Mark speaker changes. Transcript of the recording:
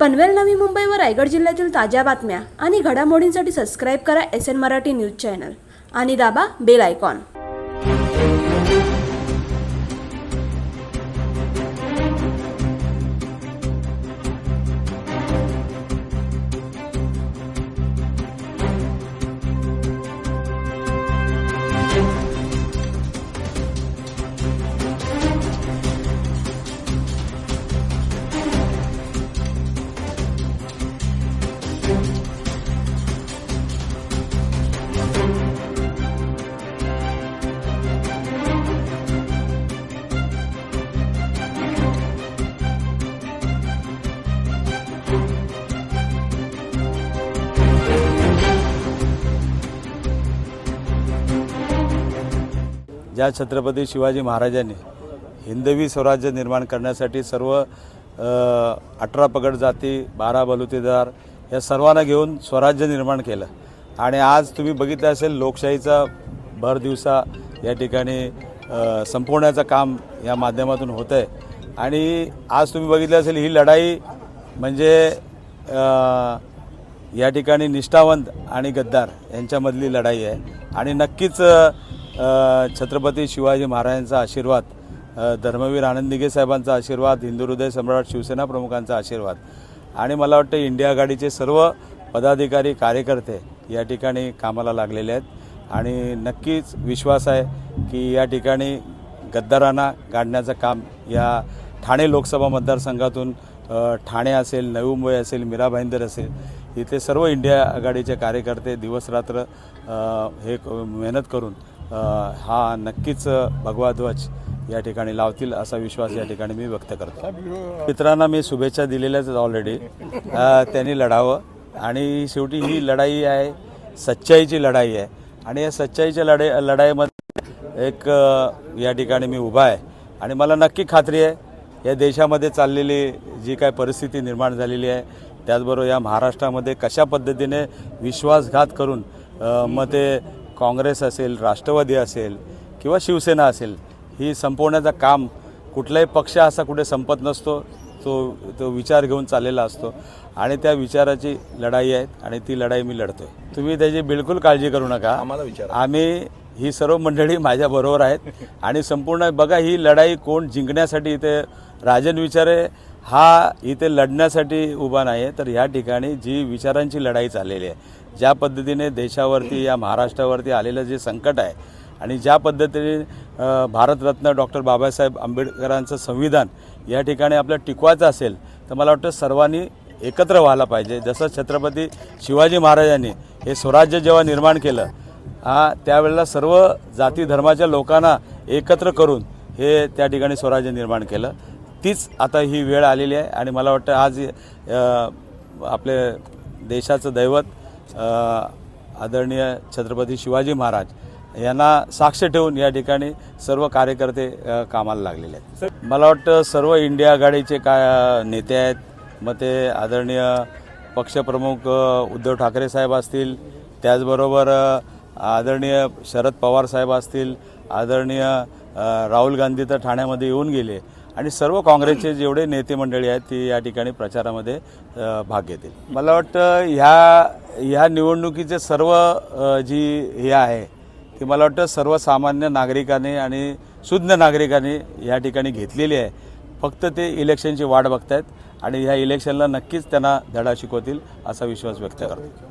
Speaker 1: पनवेल नवी मुंबई व रायगड जिल्ह्यातील ताज्या बातम्या आणि घडामोडींसाठी सबस्क्राईब करा S N Marathi news channel. आणि दाबा बेल आयकॉन.
Speaker 2: ज्या छत्रपती शिवाजी महाराजांनी हिंदवी स्वराज्य निर्माण करण्यासाठी सर्व अठरा पगड जाती बारा बलुतेदार या सर्वांना घेऊन स्वराज्य निर्माण केलं. आणि आज तुम्ही बघितलं असेल लोकशाहीचा भर दिवसा या ठिकाणी संपवण्याचं काम या माध्यमातून होतं आहे आणि आज तुम्ही बघितलं असेल ही लढाई म्हणजे या ठिकाणी निष्ठावंत आणि गद्दार यांच्यामधली लढाई आहे. आणि नक्कीच छत्रपती शिवाजी महाराजांचा आशीर्वाद धर्मवीर आनंद दिघे साहेबांचा आशीर्वाद हिंदू हृदय सम्राट शिवसेना प्रमुखांचा आशीर्वाद आणि मला वाटतं इंडिया आघाडीचे सर्व पदाधिकारी कार्यकर्ते या ठिकाणी कामाला लागलेले आहेत. आणि नक्कीच विश्वास आहे की या ठिकाणी गद्दारांना गाडण्याचं काम या ठाणे लोकसभा मतदारसंघातून ठाणे असेल नवी मुंबई असेल मीरा भाईंदर असेल इथे सर्व इंडिया आघाडीचे कार्यकर्ते दिवसरात्र हे मेहनत करून हा नक्कीच भगवा ध्वज या ठिकाणी लावतील असा विश्वास या ठिकाणी मी व्यक्त करतो. मित्रांना मी शुभेच्छा दिलेल्याच ऑलरेडी त्यांनी लढावं. आणि शेवटी ही लढाई आहे सच्चाईची लढाई आहे. आणि या सच्चाईच्या लढाई लढाईमध्ये एक या ठिकाणी मी उभा आहे. आणि मला नक्की खात्री आहे या देशामध्ये चाललेली जी काय परिस्थिती निर्माण झालेली आहे त्याचबरोबर या महाराष्ट्रामध्ये कशा पद्धतीने विश्वासघात करून मग ते काँग्रेस असेल राष्ट्रवादी असेल किंवा शिवसेना असेल ही संपवण्याचं काम कुठलाही पक्ष असा कुठे संपत नसतो. तो तो विचार घेऊन चाललेला असतो. आणि त्या विचाराची लढाई आहे आणि ती लढाई मी लढतोय. तुम्ही त्याची बिलकुल काळजी करू नका.
Speaker 3: आम्हाला विचारा.
Speaker 2: आम्ही ही सर्व मंडळी माझ्याबरोबर आहेत. आणि संपूर्ण बघा ही लढाई कोण जिंकण्यासाठी इथे राजन विचारे हा इथे लढण्यासाठी उभा नाही आहे तर ह्या ठिकाणी जी विचारांची लढाई चाललेली आहे ज्या पद्धतीने देशावरती या महाराष्ट्रावरती आलेलं जे संकट आहे आणि ज्या पद्धतीने भारतरत्न डॉक्टर बाबासाहेब आंबेडकरांचं संविधान या ठिकाणी आपलं टिकवायचं असेल तर मला वाटतं सर्वांनी एकत्र व्हायला पाहिजे. जसं छत्रपती शिवाजी महाराजांनी हे स्वराज्य जेव्हा निर्माण केलं हा त्यावेळेला सर्व जाती धर्माच्या लोकांना एकत्र करून हे त्या ठिकाणी स्वराज्य निर्माण केलं. तीच आता ही वेळ आलेली आहे आणि मला वाटतं आज आपले देशाचं दैवत आदरणीय छत्रपती शिवाजी महाराज यांना साक्ष ठेवून या ठिकाणी सर्व कार्यकर्ते कामाला लागलेले आहेत. मला वाटतं सर्व इंडिया आघाडीचे काय नेते आहेत. मग ते आदरणीय पक्षप्रमुख उद्धव ठाकरे साहेब असतील. त्याचबरोबर आदरणीय शरद पवार साहेब असतील. आदरणीय राहुल गांधी तर ठाण्यामध्ये येऊन गेले. आणि सर्व काँग्रेसचे जेवढे नेते मंडळी आहेत ते या ठिकाणी प्रचारामध्ये भाग घेतील. मला वाटतं ह्या ह्या निवडणुकीचे सर्व जी हे आहे ती मला वाटतं सर्वसामान्य नागरिकांनी आणि शुद्ध नागरिकांनी या ठिकाणी घेतलेली आहे. फक्त ते इलेक्शनची वाट बघतायत आणि ह्या इलेक्शनला नक्कीच त्यांना धडा शिकवतील असा विश्वास व्यक्त करतो.